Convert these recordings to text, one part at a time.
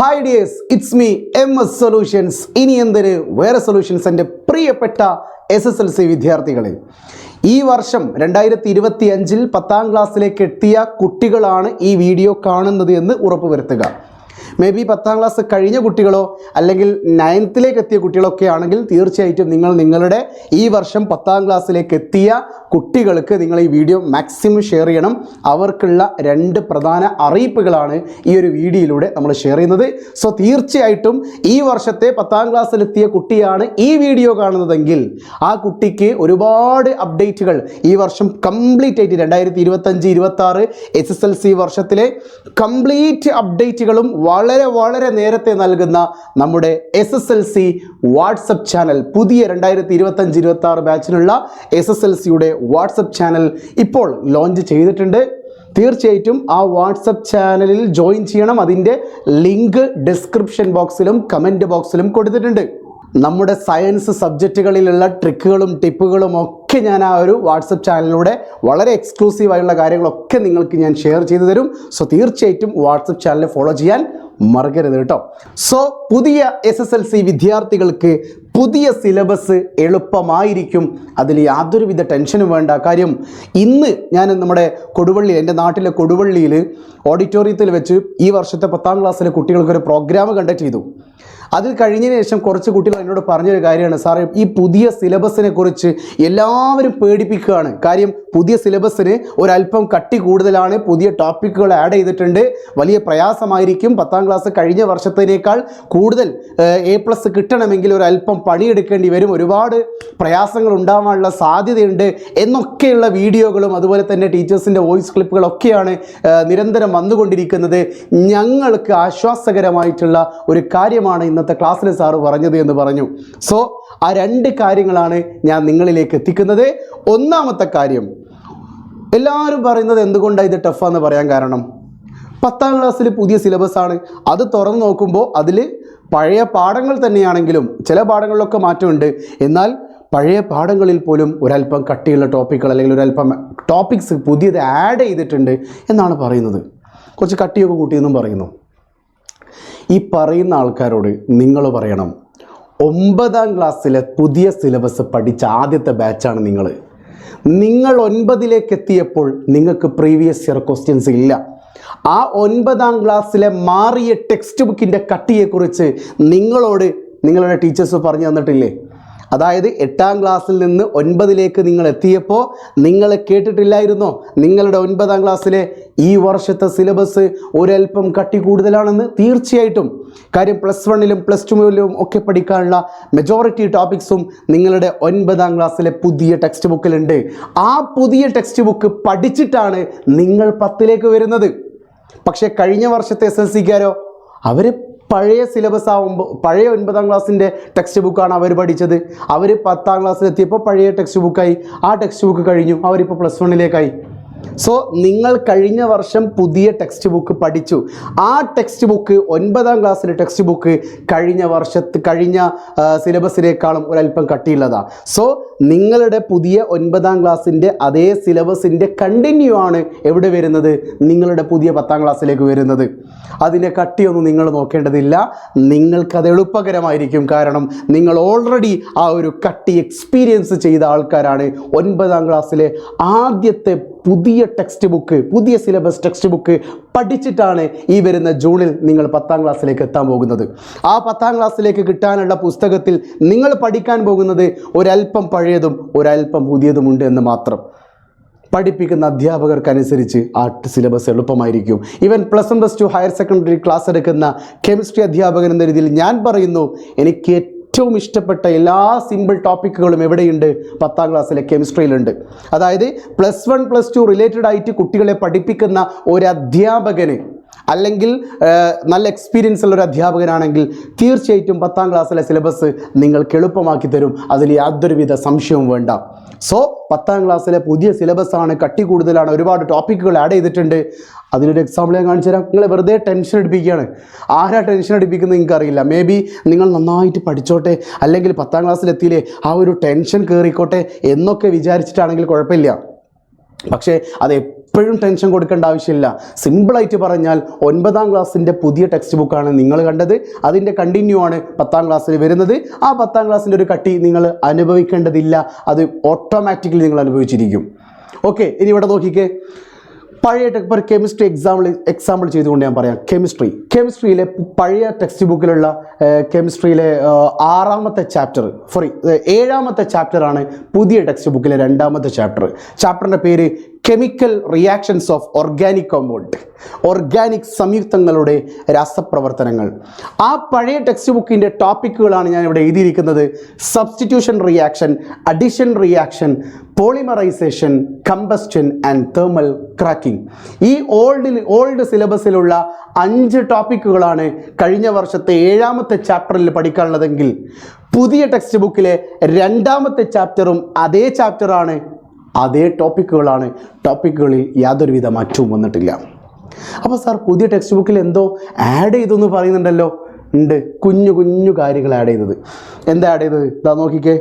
Hi dears it's me M S solutions ഇനി എന്തൊരു വേറെ സൊല്യൂഷൻസ് എന്റെ പ്രിയപ്പെട്ട എസ് എസ് എൽ സി വിദ്യാർത്ഥികളെ. ഈ വർഷം രണ്ടായിരത്തി ഇരുപത്തി അഞ്ചിൽ പത്താം ക്ലാസ്സിലേക്ക് എത്തിയ കുട്ടികളാണ് ഈ വീഡിയോ കാണുന്നത് എന്ന് ഉറപ്പുവരുത്തുക. മേ ബി പത്താം ക്ലാസ് കഴിഞ്ഞ കുട്ടികളോ അല്ലെങ്കിൽ നയൻത്തിലേക്ക് എത്തിയ കുട്ടികളൊക്കെ ആണെങ്കിൽ തീർച്ചയായിട്ടും നിങ്ങൾ നിങ്ങളുടെ ഈ വർഷം പത്താം ക്ലാസ്സിലേക്ക് എത്തിയ കുട്ടികൾക്ക് നിങ്ങൾ ഈ വീഡിയോ മാക്സിമം ഷെയർ ചെയ്യണം. അവർക്കുള്ള രണ്ട് പ്രധാന അറിയിപ്പുകളാണ് ഈ ഒരു വീഡിയോയിലൂടെ നമ്മൾ ഷെയർ ചെയ്യുന്നത്. സോ തീർച്ചയായിട്ടും ഈ വർഷത്തെ പത്താം ക്ലാസ്സിലെത്തിയ കുട്ടിയാണ് ഈ വീഡിയോ കാണുന്നതെങ്കിൽ ആ കുട്ടിക്ക് ഒരുപാട് അപ്ഡേറ്റുകൾ ഈ വർഷം കംപ്ലീറ്റ് ആയിട്ട് രണ്ടായിരത്തി ഇരുപത്തഞ്ച് ഇരുപത്തി ആറ് എസ് എസ് എൽ സി വർഷത്തിലെ കംപ്ലീറ്റ് അപ്ഡേറ്റുകളും വളരെ വളരെ വളരെ നേരത്തെ നൽകുന്ന നമ്മുടെ S S L C WhatsApp channel. പുതിയ രണ്ടായിരത്തി ഇരുപത്തഞ്ച് ഇരുപത്തി ആറ് ബാച്ചിനുള്ള എസ് എസ് എൽ സിയുടെ വാട്സപ്പ് ചാനൽ ഇപ്പോൾ ലോഞ്ച് ചെയ്തിട്ടുണ്ട്. തീർച്ചയായിട്ടും ആ വാട്സപ്പ് ചാനലിൽ ജോയിൻ ചെയ്യണം. അതിന്റെ ലിങ്ക് ഡിസ്ക്രിപ്ഷൻ ബോക്സിലും കമന്റ് ബോക്സിലും കൊടുത്തിട്ടുണ്ട്. നമ്മുടെ സയൻസ് സബ്ജക്റ്റുകളിലുള്ള ട്രിക്കുകളും ടിപ്പുകളും ഒക്കെ ഞാൻ ആ ഒരു വാട്സപ്പ് ചാനലിലൂടെ വളരെ എക്സ്ക്ലൂസീവായുള്ള കാര്യങ്ങളൊക്കെ നിങ്ങൾക്ക് ഞാൻ ഷെയർ ചെയ്തു തരും. സോ തീർച്ചയായിട്ടും വാട്സപ്പ് ചാനൽ ഫോളോ ചെയ്യാൻ മറക്കരുത് കേട്ടോ. സോ പുതിയ എസ് എസ് എൽ സി വിദ്യാർത്ഥികൾക്ക് പുതിയ സിലബസ് എളുപ്പമായിരിക്കും. അതിൽ യാതൊരുവിധ ടെൻഷനും വേണ്ട. കാര്യം ഇന്ന് ഞാൻ നമ്മുടെ കൊടുവള്ളി എന്റെ നാട്ടിലെ കൊടുവള്ളിയിൽ ഓഡിറ്റോറിയത്തിൽ വെച്ച് ഈ വർഷത്തെ പത്താം ക്ലാസ്സിലെ കുട്ടികൾക്കൊരു പ്രോഗ്രാം കണ്ടക്ട് ചെയ്തു. അതിൽ കഴിഞ്ഞതിന് ശേഷം കുറച്ച് കുട്ടികൾ എന്നോട് പറഞ്ഞൊരു കാര്യമാണ് സാറേ ഈ പുതിയ സിലബസിനെ കുറിച്ച് എല്ലാവരും പേടിപ്പിക്കുകയാണ്. കാര്യം പുതിയ സിലബസിന് ഒരല്പം കട്ടി കൂടുതലാണ് പുതിയ ടോപ്പിക്കുകൾ ആഡ് ചെയ്തിട്ടുണ്ട്. വലിയ പ്രയാസമായിരിക്കും. പത്താം ക്ലാസ് കഴിഞ്ഞ വർഷത്തിനേക്കാൾ കൂടുതൽ എ പ്ലസ് കിട്ടണമെങ്കിൽ ഒരല്പം പണിയെടുക്കേണ്ടി വരും. ഒരുപാട് പ്രയാസങ്ങൾ ഉണ്ടാവാനുള്ള സാധ്യതയുണ്ട്. എന്നൊക്കെയുള്ള വീഡിയോകളും അതുപോലെ തന്നെ ടീച്ചേഴ്സിന്റെ വോയിസ് ക്ലിപ്പുകളൊക്കെയാണ് നിരന്തരം വന്നുകൊണ്ടിരിക്കുന്നത്. ഞങ്ങൾക്ക് ആശ്വാസകരമായിട്ടുള്ള ഒരു കാര്യമാണ് ഇന്നത്തെ ക്ലാസ്സിൽ സാറ് പറഞ്ഞത് എന്ന് പറഞ്ഞു. സോ ആ രണ്ട് കാര്യങ്ങളാണ് ഞാൻ നിങ്ങളിലേക്ക് എത്തിക്കുന്നത്. ഒന്നാമത്തെ കാര്യം എല്ലാവരും പറയുന്നത് എന്തുകൊണ്ടാണ് ഇത് ടഫാന്ന് പറയാൻ കാരണം? പത്താം ക്ലാസ്സിൽ പുതിയ സിലബസാണ് അത് തുറന്നു നോക്കുമ്പോൾ അതിൽ പഴയ പാഠങ്ങൾ തന്നെയാണെങ്കിലും ചില പാഠങ്ങളിലൊക്കെ മാറ്റമുണ്ട്. എന്നാൽ പഴയ പാഠങ്ങളിൽ പോലും ഒരല്പം കട്ടിയുള്ള ടോപ്പിക്കുകൾ അല്ലെങ്കിൽ ഒരല്പം ടോപ്പിക്സ് പുതിയത് ആഡ് ചെയ്തിട്ടുണ്ട് എന്നാണ് പറയുന്നത്. കുറച്ച് കട്ടിയൊക്കെ കൂട്ടിയെന്നും പറയുന്നു. ഈ പറയുന്ന ആൾക്കാരോട് നിങ്ങൾ പറയണം. ഒമ്പതാം ക്ലാസ്സിലെ പുതിയ സിലബസ് പഠിച്ച ആദ്യത്തെ ബാച്ചാണ് നിങ്ങൾ. നിങ്ങൾ ഒൻപതിലേക്ക് എത്തിയപ്പോൾ നിങ്ങൾക്ക് പ്രീവിയസ് ഇയർ ക്വസ്റ്റ്യൻസ് ഇല്ല. ആ ഒൻപതാം ക്ലാസ്സിലെ മാറിയ ടെക്സ്റ്റ് ബുക്കിന്റെ കട്ടിയെക്കുറിച്ച് നിങ്ങളോട് നിങ്ങളുടെ ടീച്ചേഴ്സ് പറഞ്ഞു തന്നിട്ടില്ലേ? അതായത് എട്ടാം ക്ലാസ്സിൽ നിന്ന് ഒൻപതിലേക്ക് നിങ്ങൾ എത്തിയപ്പോൾ നിങ്ങൾ കേട്ടിട്ടില്ലായിരുന്നോ? നിങ്ങളുടെ ഒൻപതാം ക്ലാസ്സിലെ ഈ വർഷത്തെ സിലബസ് ഒരൽപ്പം കട്ടി കൂടുതലാണെന്ന് തീർച്ചയായിട്ടും. കാര്യം പ്ലസ് വണ്ണിലും പ്ലസ് ടുവിലും ഒക്കെ പഠിക്കാനുള്ള മെജോറിറ്റി ടോപ്പിക്സും നിങ്ങളുടെ ഒൻപതാം ക്ലാസ്സിലെ പുതിയ ടെക്സ്റ്റ് ബുക്കിലുണ്ട് ആ പുതിയ ടെക്സ്റ്റ് ബുക്ക് പഠിച്ചിട്ടാണ് നിങ്ങൾ പത്തിലേക്ക് വരുന്നത്. പക്ഷേ കഴിഞ്ഞ വർഷത്തെ എസ് എൽ സിക്കാരോ അവർ പഴയ സിലബസ് ആകുമ്പോൾ പഴയ ഒൻപതാം ക്ലാസ്സിന്റെ ടെക്സ്റ്റ് ബുക്കാണ് അവർ പഠിച്ചത്. അവർ പത്താം ക്ലാസ്സിലെത്തിയപ്പോൾ പഴയ ടെക്സ്റ്റ് ബുക്കായി ആ ടെക്സ്റ്റ് ബുക്ക് കഴിഞ്ഞു അവരിപ്പോൾ പ്ലസ് വണ്ണിലേക്കായി സോ നിങ്ങൾ കഴിഞ്ഞ വർഷം പുതിയ ടെക്സ്റ്റ് ബുക്ക് പഠിച്ചു. ആ ടെക്സ്റ്റ് ബുക്ക് ഒൻപതാം ക്ലാസ്സിലെ ടെക്സ്റ്റ് ബുക്ക് കഴിഞ്ഞ വർഷത്ത് കഴിഞ്ഞ സിലബസിനേക്കാളും ഒരല്പം കട്ടിയുള്ളതാണ് സോ നിങ്ങളുടെ പുതിയ ഒൻപതാം ക്ലാസ്സിന്റെ അതേ സിലബസിന്റെ കണ്ടിന്യൂ ആണ് എവിടെ വരുന്നത്? നിങ്ങളുടെ പുതിയ പത്താം ക്ലാസ്സിലേക്ക് വരുന്നത്. അതിന്റെ കട്ടിയൊന്നും നിങ്ങൾ നോക്കേണ്ടതില്ല. നിങ്ങൾക്കത് എളുപ്പകരമായിരിക്കും. കാരണം നിങ്ങൾ ഓൾറെഡി ആ ഒരു കട്ടി എക്സ്പീരിയൻസ് ചെയ്ത ആൾക്കാരാണ് ഒൻപതാം ക്ലാസ്സിലെ ആദ്യത്തെ പുതിയ ടെക്സ്റ്റ് ബുക്ക് പുതിയ സിലബസ് ടെക്സ്റ്റ് ബുക്ക് പഠിച്ചിട്ടാണ് ഈ വരുന്ന ജൂണിൽ നിങ്ങൾ പത്താം ക്ലാസ്സിലേക്ക് എത്താൻ പോകുന്നത്. ആ പത്താം ക്ലാസ്സിലേക്ക് കിട്ടാനുള്ള പുസ്തകത്തിൽ നിങ്ങൾ പഠിക്കാൻ പോകുന്നത് ഒരല്പം പഴയതും ഒരല്പം പുതിയതുമുണ്ട് എന്ന് മാത്രം. പഠിപ്പിക്കുന്ന അധ്യാപകർക്കനുസരിച്ച് ആ സിലബസ് എളുപ്പമായിരിക്കും. ഇവൻ plus one plus two higher secondary class എടുക്കുന്ന കെമിസ്ട്രി അധ്യാപകൻ എന്ന രീതിയിൽ ഞാൻ പറയുന്നു എനിക്ക് ഏറ്റവും ഇഷ്ടപ്പെട്ട എല്ലാ സിമ്പിൾ ടോപ്പിക്കുകളും എവിടെയുണ്ട്? പത്താം ക്ലാസ്സിലെ കെമിസ്ട്രിയിലുണ്ട് അതായത് plus one plus two related ആയിട്ട് കുട്ടികളെ പഠിപ്പിക്കുന്ന ഒരു അധ്യാപകന് അല്ലെങ്കിൽ നല്ല എക്സ്പീരിയൻസ് ഉള്ള ഒരു അധ്യാപകനാണെങ്കിൽ തീർച്ചയായിട്ടും പത്താം ക്ലാസ്സിലെ സിലബസ് നിങ്ങൾക്ക് എളുപ്പമാക്കി തരും. അതിൽ യാതൊരുവിധ സംശയവും വേണ്ട. സോ പത്താം ക്ലാസ്സിലെ പുതിയ സിലബസാണ് കട്ടി കൂടുതലാണ്. ഒരുപാട് ടോപ്പിക്കുകൾ ആഡ് ചെയ്തിട്ടുണ്ട്. അതിനൊരു എക്സാമ്പിൾ ഞാൻ കാണിച്ചു തരാം. നിങ്ങൾ വെറുതെ ടെൻഷൻ അടിപ്പിക്കുകയാണ്. ആരാ ടെൻഷൻ അടിപ്പിക്കുന്നത് നിങ്ങൾക്ക് അറിയില്ല. മേ ബി നിങ്ങൾ നന്നായിട്ട് പഠിച്ചോട്ടെ. അല്ലെങ്കിൽ പത്താം ക്ലാസ്സിലെത്തിയില്ലേ ആ ഒരു ടെൻഷൻ കയറിക്കോട്ടെ എന്നൊക്കെ വിചാരിച്ചിട്ടാണെങ്കിൽ കുഴപ്പമില്ല. പക്ഷേ അത് എപ്പോഴും ടെൻഷൻ കൊടുക്കേണ്ട ആവശ്യമില്ല. സിമ്പിളായിട്ട് പറഞ്ഞാൽ ഒൻപതാം ക്ലാസ്സിന്റെ പുതിയ ടെക്സ്റ്റ് ബുക്കാണ് നിങ്ങൾ കണ്ടത്. അതിന്റെ കണ്ടിന്യൂ ആണ് പത്താം ക്ലാസ്സിൽ വരുന്നത്. ആ പത്താം ക്ലാസ്സിന്റെ ഒരു കട്ടി നിങ്ങൾ അനുഭവിക്കേണ്ടതില്ല. അത് ഓട്ടോമാറ്റിക്കലി നിങ്ങൾ അനുഭവിച്ചിരിക്കും. ഓക്കെ ഇനി ഇവിടെ നോക്കിക്കേ. പഴയ ഇപ്പോൾ കെമിസ്ട്രി എക്സാമ്പിൾ എക്സാമ്പിൾ ചെയ്തുകൊണ്ട് ഞാൻ പറയാം. കെമിസ്ട്രി കെമിസ്ട്രിയിലെ പഴയ ടെക്സ്റ്റ് ബുക്കിലുള്ള കെമിസ്ട്രിയിലെ ആറാമത്തെ ചാപ്റ്റർ സോറി ഏഴാമത്തെ ചാപ്റ്ററാണ് പുതിയ ടെക്സ്റ്റ് ബുക്കിലെ രണ്ടാമത്തെ ചാപ്റ്റർ ചാപ്റ്ററിന്റെ പേര് chemical reactions of organic compound organic സംയുക്തങ്ങളുടെ രാസപ്രവർത്തനങ്ങൾ. ആ പഴയ ടെക്സ്റ്റ് ബുക്കിന്റെ ടോപ്പിക്കുകളാണ് ഞാൻ ഇവിടെ എഴുതിയിരിക്കുന്നത്. Substitution reaction addition reaction polymerization combustion and thermal cracking ഈ ഓൾഡ് ഓൾഡ് സിലബസിലുള്ള അഞ്ച് ടോപ്പിക്കുകളാണ് കഴിഞ്ഞ വർഷത്തെ ഏഴാമത്തെ ചാപ്റ്ററിൽ പഠിക്കാനുള്ളതെങ്കിൽ പുതിയ ടെക്സ്റ്റ് ബുക്കിലെ രണ്ടാമത്തെ ചാപ്റ്ററും അതേ ചാപ്റ്ററാണ് അതേ ടോപ്പിക്കുകളാണ് ടോപ്പിക്കുകളിൽ യാതൊരുവിധ മാറ്റവും വന്നിട്ടില്ല. അപ്പോൾ സാർ പുതിയ ടെക്സ്റ്റ് ബുക്കിൽ എന്തോ ആഡ് ചെയ്തെന്ന് പറയുന്നുണ്ടല്ലോ. ഉണ്ട്. കുഞ്ഞു കുഞ്ഞു കാര്യങ്ങൾ ആഡ് ചെയ്തത്. എന്താ ആഡ് ചെയ്തത്? ഇതാ നോക്കിക്കേ.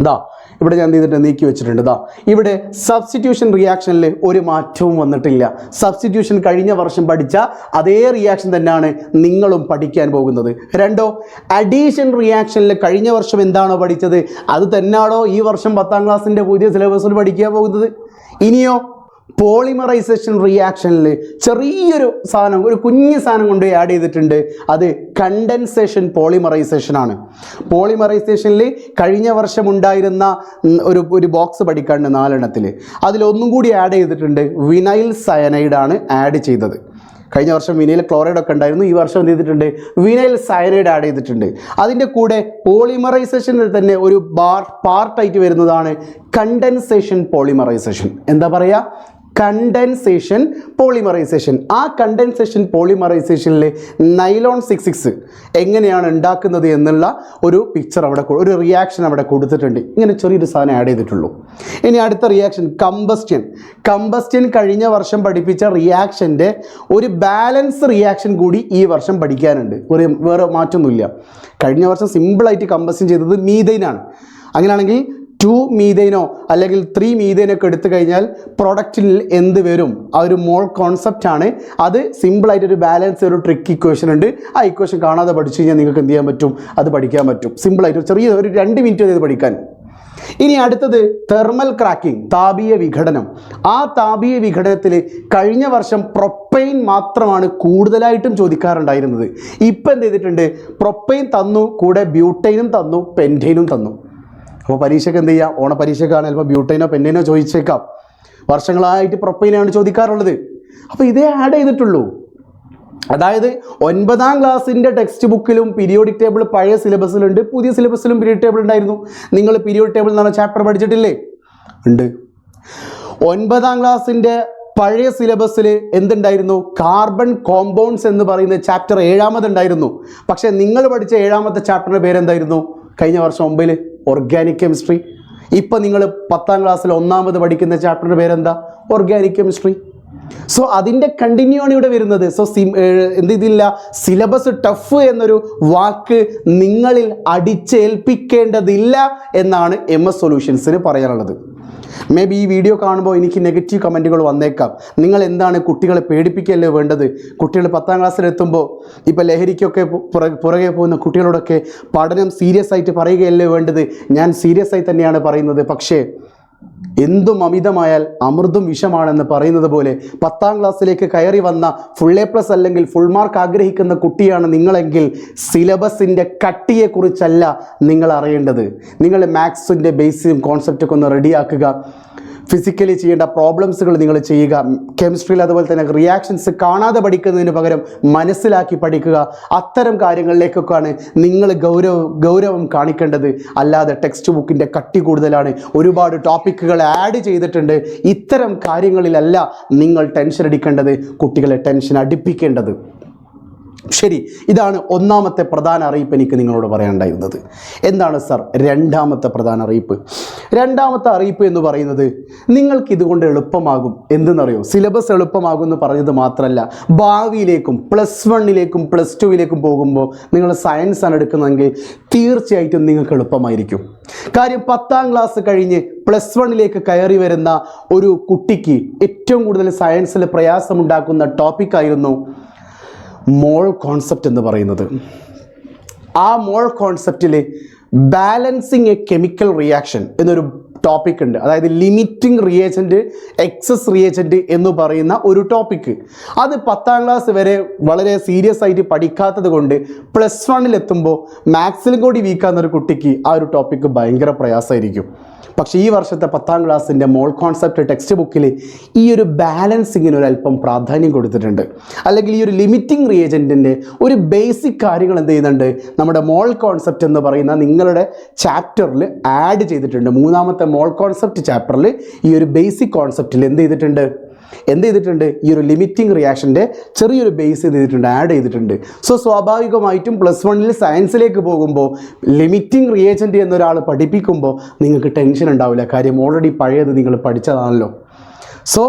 ഇതാ ഇവിടെ ഞാൻ ചെയ്തിട്ട് നീക്കി വെച്ചിട്ടുണ്ട്. ഇതാ ഇവിടെ സബ്സ്റ്റിറ്റ്യൂഷൻ റിയാക്ഷനിൽ ഒരു മാറ്റവും വന്നിട്ടില്ല. സബ്സ്റ്റിറ്റ്യൂഷൻ കഴിഞ്ഞ വർഷം പഠിച്ച അതേ റിയാക്ഷൻ തന്നെയാണ് നിങ്ങളും പഠിക്കാൻ പോകുന്നത്. രണ്ടോ അഡീഷൻ റിയാക്ഷനിൽ കഴിഞ്ഞ വർഷം എന്താണോ പഠിച്ചത്? അത് തന്നെയാണോ ഈ വർഷം പത്താം ക്ലാസ്സിന്റെ പുതിയ സിലബസിൽ പഠിക്കാൻ പോകുന്നത്? ഇനിയോ പോളിമറൈസേഷൻ റിയാക്ഷനിൽ ചെറിയൊരു സാധനം ഒരു കുഞ്ഞ് സാധനം കൊണ്ട് ആഡ് ചെയ്തിട്ടുണ്ട്. അത് കണ്ടൻസേഷൻ പോളിമറൈസേഷൻ ആണ്. പോളിമറൈസേഷനിൽ കഴിഞ്ഞ വർഷം ഉണ്ടായിരുന്ന ഒരു ഒരു ബോക്സ് പഠിക്കാണ്ട് നാലെണ്ണത്തിൽ അതിലൊന്നും കൂടി ആഡ് ചെയ്തിട്ടുണ്ട്. വിനൈൽ സയനൈഡ് ആണ് ആഡ് ചെയ്തത്. കഴിഞ്ഞ വർഷം വിനൈൽ ക്ലോറൈഡ് ഒക്കെ ഉണ്ടായിരുന്നു. ഈ വർഷം എന്ത് ചെയ്തിട്ടുണ്ട്? വിനൈൽ സയനൈഡ് ആഡ് ചെയ്തിട്ടുണ്ട്. അതിന്റെ കൂടെ പോളിമറൈസേഷനിൽ തന്നെ ഒരു ബാർ പാർട്ടായിട്ട് വരുന്നതാണ് കണ്ടൻസേഷൻ പോളിമറൈസേഷൻ എന്താ പറയുക? കണ്ടൻസേഷൻ പോളിമറൈസേഷൻ ആ കണ്ടൻസേഷൻ പോളിമറൈസേഷനിലെ നൈലോൺ സിക്സ് സിക്സ് എങ്ങനെയാണ് ഉണ്ടാക്കുന്നത് എന്നുള്ള ഒരു പിക്ചർ അവിടെ ഒരു റിയാക്ഷൻ അവിടെ കൊടുത്തിട്ടുണ്ട്. ഇങ്ങനെ ചെറിയൊരു സാധനം ആഡ് ചെയ്തിട്ടുള്ളൂ. ഇനി അടുത്ത റിയാക്ഷൻ കമ്പസ്റ്റ്യൻ കമ്പസ്റ്റ്യൻ കഴിഞ്ഞ വർഷം പഠിപ്പിച്ച റിയാക്ഷന്റെ ഒരു ബാലൻസ് റിയാക്ഷൻ കൂടി ഈ വർഷം പഠിക്കാനുണ്ട്. ഒരു വേറെ മാറ്റമൊന്നുമില്ല കഴിഞ്ഞ വർഷം സിമ്പിളായിട്ട് കമ്പസ്റ്റ്യൻ ചെയ്തത് മീതൈനാണ് അങ്ങനെയാണെങ്കിൽ ടു മീതേനോ അല്ലെങ്കിൽ ത്രീ മീതേനൊക്കെ എടുത്തു കഴിഞ്ഞാൽ പ്രൊഡക്റ്റിൽ എന്ത് വരും? ആ ഒരു മോൾ കോൺസെപ്റ്റ് ആണ്. അത് സിമ്പിളായിട്ട് ഒരു ബാലൻസ് ഒരു ട്രിക്ക് ഇക്വേഷൻ ഉണ്ട്. ആ ഇക്വേഷൻ കാണാതെ പഠിച്ചു കഴിഞ്ഞാൽ നിങ്ങൾക്ക് എന്ത് ചെയ്യാൻ പറ്റും? അത് പഠിക്കാൻ പറ്റും. സിമ്പിളായിട്ട് ചെറിയ ഒരു രണ്ട് മിനിറ്റ് ഇത് പഠിക്കാൻ. ഇനി അടുത്തത് തെർമൽ ക്രാക്കിംഗ് താപീയ വിഘടനം. ആ താപീയ വിഘടനത്തിൽ കഴിഞ്ഞ വർഷം പ്രൊപ്പൈൻ മാത്രമാണ് കൂടുതലായിട്ടും ചോദിക്കാറുണ്ടായിരുന്നത്. ഇപ്പം എന്ത് ചെയ്തിട്ടുണ്ട്? പ്രൊപ്പൈൻ തന്നു കൂടെ ബ്യൂട്ടൈനും തന്നു പെന്റൈനും തന്നു. അപ്പോൾ പരീക്ഷയ്ക്ക് എന്ത് ഓണ പരീക്ഷയ്ക്കാണ് ചിലപ്പോൾ ബ്യൂട്ടൈനോ പെന്നൈനോ ചോദിച്ചേക്കാം. വർഷങ്ങളായിട്ട് പ്രൊപ്പൈനാണ് ചോദിക്കാറുള്ളത്. അപ്പോൾ ഇതേ ആഡ് ചെയ്തിട്ടുള്ളൂ. അതായത് ഒൻപതാം ക്ലാസ്സിന്റെ ടെക്സ്റ്റ് ബുക്കിലും പീരിയോഡിക് ടേബിൾ പഴയ സിലബസിലുണ്ട് പുതിയ സിലബസിലും പീരിയഡ് ടേബിൾ ഉണ്ടായിരുന്നു. നിങ്ങൾ പീരിയോഡിക് ടേബിൾ എന്ന് പറഞ്ഞ ചാപ്റ്റർ പഠിച്ചിട്ടില്ലേ? ഉണ്ട്. ഒൻപതാം ക്ലാസ്സിന്റെ പഴയ സിലബസിൽ എന്തുണ്ടായിരുന്നു? കാർബൺ കോമ്പൗണ്ട്സ് എന്ന് പറയുന്ന ചാപ്റ്റർ ഏഴാമതുണ്ടായിരുന്നു പക്ഷേ നിങ്ങൾ പഠിച്ച ഏഴാമത്തെ ചാപ്റ്ററിന്റെ പേരെന്തായിരുന്നു? കഴിഞ്ഞ വർഷം ഒമ്പതിൽ ഓർഗാനിക് കെമിസ്ട്രി ഇപ്പം നിങ്ങൾ പത്താം ക്ലാസ്സിൽ ഒന്നാമത് പഠിക്കുന്ന ചാപ്റ്ററിന്റെ പേരെന്താ? ഓർഗാനിക് കെമിസ്ട്രി സോ അതിന്റെ കണ്ടിന്യൂ ആണ് ഇവിടെ വരുന്നത്. സോ സിം എന്ത് ഇതില്ല സിലബസ് ടഫ് എന്നൊരു വാക്ക് നിങ്ങളിൽ അടിച്ചേൽപ്പിക്കേണ്ടതില്ല എന്നാണ് എം എസ് സൊല്യൂഷൻസിന് പറയാനുള്ളത്. മേ ബി ഈ വീഡിയോ കാണുമ്പോൾ എനിക്ക് നെഗറ്റീവ് കമന്റുകൾ വന്നേക്കാം. നിങ്ങൾ എന്താണ് കുട്ടികളെ പേടിപ്പിക്കല്ലേ വേണ്ടത്? കുട്ടികൾ പത്താം ക്ലാസ്സിലെത്തുമ്പോൾ ഇപ്പോൾ ലഹരിക്കൊക്കെ പുറകെ പോകുന്ന കുട്ടികളോടൊക്കെ പഠനം സീരിയസ് ആയിട്ട് പറയുകയല്ലേ വേണ്ടത്? ഞാൻ സീരിയസ് ആയി തന്നെയാണ് പറയുന്നത്. പക്ഷേ എന്തും അമിതമായാൽ അമൃതും വിഷമാണെന്ന് പറയുന്നത് പോലെ പത്താം ക്ലാസ്സിലേക്ക് കയറി വന്ന ഫുൾ എ പ്ലസ് അല്ലെങ്കിൽ ഫുൾ മാർക്ക് ആഗ്രഹിക്കുന്ന കുട്ടിയാണ് നിങ്ങളെങ്കിൽ സിലബസിന്റെ കട്ടിയെക്കുറിച്ചല്ല നിങ്ങൾ അറിയേണ്ടത്. നിങ്ങൾ മാത്സിന്റെ ബേസിയും കോൺസെപ്റ്റൊക്കെ ഒന്ന് റെഡിയാക്കുക ഫിസിക്കലി ചെയ്യേണ്ട പ്രോബ്ലംസുകൾ നിങ്ങൾ ചെയ്യുക. കെമിസ്ട്രിയിൽ അതുപോലെ തന്നെ റിയാക്ഷൻസ് കാണാതെ പഠിക്കുന്നതിന് പകരം മനസ്സിലാക്കി പഠിക്കുക. അത്തരം കാര്യങ്ങളിലേക്കൊക്കെയാണ് നിങ്ങൾ ഗൗരവ ഗൗരവം കാണിക്കേണ്ടത്. അല്ലാതെ ടെക്സ്റ്റ് ബുക്കിന്റെ കട്ടി കൂടുതലാണ്. ഒരുപാട് ടോപ്പിക്കുകൾ ആഡ് ചെയ്തിട്ടുണ്ട്. ഇത്തരം കാര്യങ്ങളിലല്ല നിങ്ങൾ ടെൻഷൻ അടിക്കേണ്ടത്. കുട്ടികളെ ടെൻഷൻ അടിപ്പിക്കേണ്ടത്. ശരി ഇതാണ് ഒന്നാമത്തെ പ്രധാന അറിയിപ്പ് എനിക്ക് നിങ്ങളോട് പറയാനുണ്ടായിരുന്നത്. എന്താണ് സർ രണ്ടാമത്തെ പ്രധാന അറിയിപ്പ്? രണ്ടാമത്തെ അറിയിപ്പ് എന്ന് പറയുന്നത് നിങ്ങൾക്ക് ഇതുകൊണ്ട് എളുപ്പമാകും. എന്തെന്നറിയോ? സിലബസ് എളുപ്പമാകും എന്ന് പറഞ്ഞത് മാത്രമല്ല ഭാവിയിലേക്കും പ്ലസ് വണ്ണിലേക്കും പ്ലസ് ടുവിലേക്കും പോകുമ്പോൾ നിങ്ങൾ സയൻസ് ആണ് എടുക്കുന്നതെങ്കിൽ തീർച്ചയായിട്ടും നിങ്ങൾക്ക് എളുപ്പമായിരിക്കും. കാര്യം പത്താം ക്ലാസ് കഴിഞ്ഞ് പ്ലസ് വണ്ണിലേക്ക് കയറി വരുന്ന ഒരു കുട്ടിക്ക് ഏറ്റവും കൂടുതൽ സയൻസിൽ പ്രയാസമുണ്ടാക്കുന്ന ടോപ്പിക്കായിരുന്നു മോൾ കോൺസെപ്റ്റ് എന്ന് പറയുന്നത്. ആ മോൾ കോൺസെപ്റ്റിൽ ബാലൻസിങ് എ കെമിക്കൽ റിയാക്ഷൻ എന്നൊരു ടോപ്പിക് ഉണ്ട്. അതായത് ലിമിറ്റിംഗ് റിയേജന്റ് എക്സസ് റിയേജന്റ് എന്ന് പറയുന്ന ഒരു ടോപ്പിക്ക് അത് പത്താം ക്ലാസ് വരെ വളരെ സീരിയസ് ആയിട്ട് പഠിക്കാത്തത് കൊണ്ട് പ്ലസ് വണ്ണിലെത്തുമ്പോൾ മാത്സിലും കൂടി വീക്കാവുന്ന ഒരു കുട്ടിക്ക് ആ ഒരു ടോപ്പിക്ക് ഭയങ്കര പ്രയാസമായിരിക്കും. പക്ഷേ ഈ വർഷത്തെ പത്താം ക്ലാസ്സിന്റെ മോൾ കോൺസെപ്റ്റ് ടെക്സ്റ്റ് ബുക്കിൽ ഈ ഒരു ബാലൻസിങ്ങിന് ഒരു അല്പം പ്രാധാന്യം കൊടുത്തിട്ടുണ്ട്. അല്ലെങ്കിൽ ഈ ഒരു ലിമിറ്റിംഗ് റിയേജന്റിന്റെ ഒരു ബേസിക് കാര്യങ്ങൾ എന്ത് ചെയ്യുന്നുണ്ട്? നമ്മുടെ മോൾ കോൺസെപ്റ്റ് എന്ന് പറയുന്ന നിങ്ങളുടെ ചാപ്റ്ററിൽ ആഡ് ചെയ്തിട്ടുണ്ട്. മൂന്നാമത്തെ മോൾ കോൺസെപ്റ്റ് ചാപ്റ്ററിൽ ഈ ഒരു ബേസിക് കോൺസെപ്റ്റിൽ എന്ത് ചെയ്തിട്ടുണ്ട്? എന്ത് ചെയ്തിട്ടുണ്ട്? ഈ ഒരു ലിമിറ്റിംഗ് റിയാക്ഷന്റെ ചെറിയൊരു ബേസ് എന്ത് ചെയ്തിട്ടുണ്ട് ആഡ് ചെയ്തിട്ടുണ്ട്. സോ സ്വാഭാവികമായിട്ടും പ്ലസ് വണ്ണിൽ സയൻസിലേക്ക് പോകുമ്പോൾ ലിമിറ്റിംഗ് റിയേജന്റ് എന്നൊരാൾ പഠിപ്പിക്കുമ്പോൾ നിങ്ങൾക്ക് ടെൻഷൻ ഉണ്ടാവില്ല. കാര്യം ഓൾറെഡി പഴയത് നിങ്ങൾ പഠിച്ചതാണല്ലോ. സോ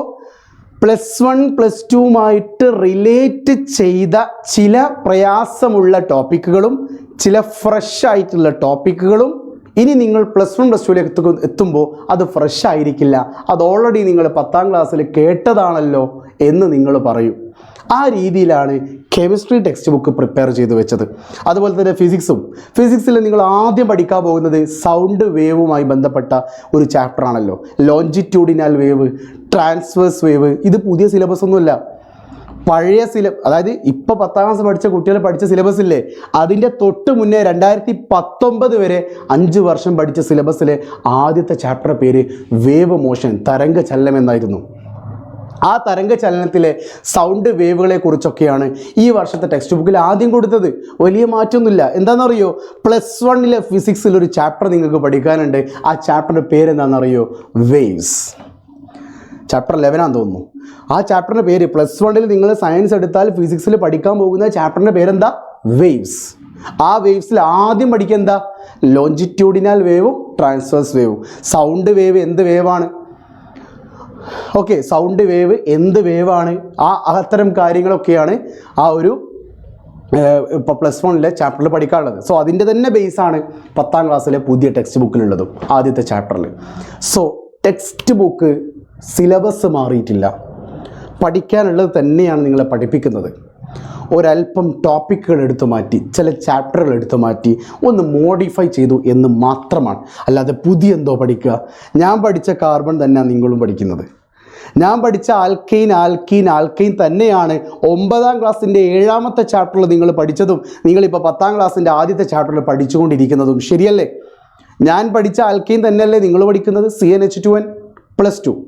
പ്ലസ് വൺ പ്ലസ് ടുവുമായിട്ട് റിലേറ്റ് ചെയ്ത ചില പ്രയാസമുള്ള ടോപ്പിക്കുകളും ചില ഫ്രഷ് ആയിട്ടുള്ള ടോപ്പിക്കുകളും ഇനി നിങ്ങൾ പ്ലസ് വൺ പ്ലസ് ടുവിലേക്ക് എത്തു എത്തുമ്പോൾ അത് ഫ്രഷ് ആയിരിക്കില്ല. അത് ഓൾറെഡി നിങ്ങൾ പത്താം ക്ലാസ്സിൽ കേട്ടതാണല്ലോ എന്ന് നിങ്ങൾ പറയും. ആ രീതിയിലാണ് കെമിസ്ട്രി ടെക്സ്റ്റ് ബുക്ക് പ്രിപ്പയർ ചെയ്തു വെച്ചത്. അതുപോലെ തന്നെ ഫിസിക്സും ഫിസിക്സിൽ നിങ്ങൾ ആദ്യം പഠിക്കാൻ പോകുന്നത് സൗണ്ട് വേവുമായി ബന്ധപ്പെട്ട ഒരു ചാപ്റ്റർ ആണല്ലോ. ലോഞ്ചിറ്റ്യൂഡിനാൽ വേവ് ട്രാൻസ്വേഴ്സ് വേവ് ഇത് പുതിയ സിലബസ് ഒന്നുമല്ല. പഴയ സിലബസ് അതായത് ഇപ്പോൾ പത്താം ക്ലാസ് പഠിച്ച കുട്ടികൾ പഠിച്ച സിലബസ് ഇല്ലേ അതിന്റെ തൊട്ട് മുന്നേ രണ്ടായിരത്തി പത്തൊമ്പത് വരെ അഞ്ച് വർഷം പഠിച്ച സിലബസിലെ ആദ്യത്തെ ചാപ്റ്റർ പേര് വേവ് മോഷൻ തരംഗ ചലനം എന്നായിരുന്നു. ആ തരംഗ ചലനത്തിലെ സൗണ്ട് വേവുകളെ കുറിച്ചൊക്കെയാണ് ഈ വർഷത്തെ ടെക്സ്റ്റ് ബുക്കിൽ ആദ്യം കൊടുത്തത്. വലിയ മാറ്റമൊന്നുമില്ല എന്താണെന്നറിയോ? പ്ലസ് വണ്ണിലെ ഫിസിക്സിൽ ഒരു ചാപ്റ്റർ നിങ്ങൾക്ക് പഠിക്കാനുണ്ട്. ആ ചാപ്റ്ററിന്റെ പേരെന്താണെന്നറിയോ? വേവ്സ് ചാപ്റ്റർ ലെവനാന്ന് തോന്നുന്നു. ആ ചാപ്റ്ററിന്റെ പേര് പ്ലസ് വണ്ണിൽ നിങ്ങൾ സയൻസ് എടുത്താൽ ഫിസിക്സിൽ പഠിക്കാൻ പോകുന്ന ചാപ്റ്ററിന്റെ പേരെന്താ? വേവ്സ് ആ വേവ്സിൽ ആദ്യം പഠിക്കുക എന്താ? ലോഞ്ചിറ്റ്യൂഡിനാൽ വേവും ട്രാൻസ്വേഴ്സ് വേവും സൗണ്ട് വേവ് എന്ത് വേവാണ് ഓക്കെ സൗണ്ട് വേവ് എന്ത് വേവാണ് ആ അത്തരം കാര്യങ്ങളൊക്കെയാണ് ആ ഒരു ഇപ്പോൾ പ്ലസ് വണ്ണിലെ ചാപ്റ്ററിൽ പഠിക്കാനുള്ളത്. സോ അതിന്റെ തന്നെ ബേസാണ് പത്താം ക്ലാസ്സിലെ പുതിയ ടെക്സ്റ്റ് ബുക്കിലുള്ളതും ആദ്യത്തെ ചാപ്റ്ററിൽ സോ ടെക്സ്റ്റ് ബുക്ക് സിലബസ് മാറിയിട്ടില്ല. പഠിക്കാനുള്ളത് തന്നെയാണ് നിങ്ങളെ പഠിപ്പിക്കുന്നത്. ഒരല്പം ടോപ്പിക്കുകൾ എടുത്തു മാറ്റി ചില ചാപ്റ്ററുകൾ എടുത്തു മാറ്റി ഒന്ന് മോഡിഫൈ ചെയ്തു എന്ന് മാത്രമാണ്. അല്ലാതെ പുതിയ എന്തോ പഠിക്കുക. ഞാൻ പഠിച്ച കാർബൺ തന്നെയാണ് നിങ്ങളും പഠിക്കുന്നത്. ഞാൻ പഠിച്ച ആൽക്കൈൻ ആൽക്കൈൻ ആൽക്കൈൻ തന്നെയാണ് ഒമ്പതാം ക്ലാസ്സിന്റെ ഏഴാമത്തെ ചാപ്റ്ററിൽ നിങ്ങൾ പഠിച്ചതും നിങ്ങളിപ്പോൾ പത്താം ക്ലാസ്സിന്റെ ആദ്യത്തെ ചാപ്റ്ററിൽ പഠിച്ചുകൊണ്ടിരിക്കുന്നതും ശരിയല്ലേ? ഞാൻ പഠിച്ച ആൽക്കൈൻ തന്നെയല്ലേ നിങ്ങൾ പഠിക്കുന്നത്? C n H two n plus two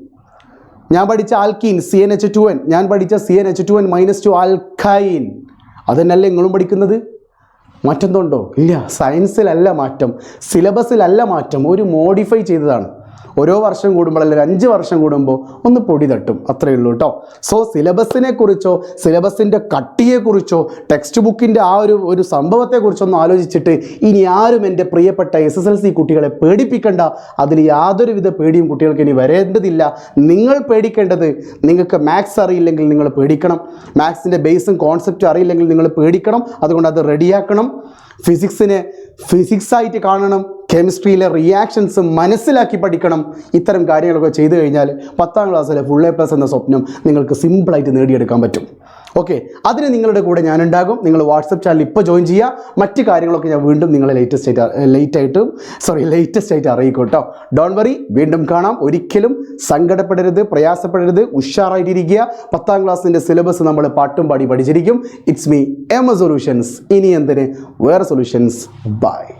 ഞാൻ പഠിച്ച alkene C n H two n ഞാൻ പഠിച്ച C n H two n minus two alkyne അതന്നല്ലേ നിങ്ങളും പഠിക്കുന്നത്? മാറ്റെന്തുണ്ടോ ഇല്ല. സയൻസിലല്ല മാറ്റം. സിലബസിലല്ല മാറ്റം. ഒരു മോഡിഫൈ ചെയ്തതാണ്. ഓരോ വർഷം കൂടുമ്പോൾ അല്ലെങ്കിൽ അഞ്ച് വർഷം കൂടുമ്പോൾ ഒന്ന് പൊടി തട്ടും. അത്രയേ ഉള്ളൂ കേട്ടോ സോ സിലബസിനെ കുറിച്ചോ സിലബസിന്റെ കട്ടിയെക്കുറിച്ചോ ടെക്സ്റ്റ് ബുക്കിന്റെ ആ ഒരു ഒരു സംഭവത്തെക്കുറിച്ചൊന്നും ആലോചിച്ചിട്ട് ഇനി ആരും എന്റെ പ്രിയപ്പെട്ട എസ് എസ് എൽ സി കുട്ടികളെ പേടിപ്പിക്കേണ്ട. അതിൽ യാതൊരുവിധ പേടിയും കുട്ടികൾക്ക് ഇനി വരേണ്ടതില്ല. നിങ്ങൾ പേടിക്കേണ്ടത് നിങ്ങൾക്ക് മാത്സ് അറിയില്ലെങ്കിൽ നിങ്ങൾ പേടിക്കണം. മാത്സിന്റെ ബേസും കോൺസെപ്റ്റും അറിയില്ലെങ്കിൽ നിങ്ങൾ പേടിക്കണം. അതുകൊണ്ട് അത് റെഡിയാക്കണം ഫിസിക്സിനെ ഫിസിക്സായിട്ട് കാണണം കെമിസ്ട്രിയിലെ റിയാക്ഷൻസ് മനസ്സിലാക്കി പഠിക്കണം ഇത്തരം കാര്യങ്ങളൊക്കെ ചെയ്തു കഴിഞ്ഞാൽ പത്താം ക്ലാസ്സിലെ ഫുൾ എ പ്ലസ് എന്ന സ്വപ്നം നിങ്ങൾക്ക് സിമ്പിളായിട്ട് നേടിയെടുക്കാൻ പറ്റും. ഓക്കെ അതിന് നിങ്ങളുടെ കൂടെ ഞാനുണ്ടാകും. നിങ്ങൾ വാട്സപ്പ് ചാനൽ ഇപ്പോൾ ജോയിൻ ചെയ്യുക. മറ്റ് കാര്യങ്ങളൊക്കെ ഞാൻ വീണ്ടും നിങ്ങളെ ലേറ്റസ്റ്റ് ആയിട്ട് ലേറ്റ് ആയിട്ടും സോറി ലേറ്റസ്റ്റ് ആയിട്ട് അറിയിക്കും കേട്ടോ ഡോൺ വറി വീണ്ടും കാണാം. ഒരിക്കലും സങ്കടപ്പെടരുത് പ്രയാസപ്പെടരുത് ഉഷാറായിട്ടിരിക്കുക. പത്താം ക്ലാസ്സിന്റെ സിലബസ് നമ്മൾ പാട്ടും പാടി പഠിച്ചിരിക്കും. ഇറ്റ്സ് മീ എം സൊല്യൂഷൻസ് ഇനി എന്തിന്? വേറെ സൊല്യൂഷൻസ് ബൈ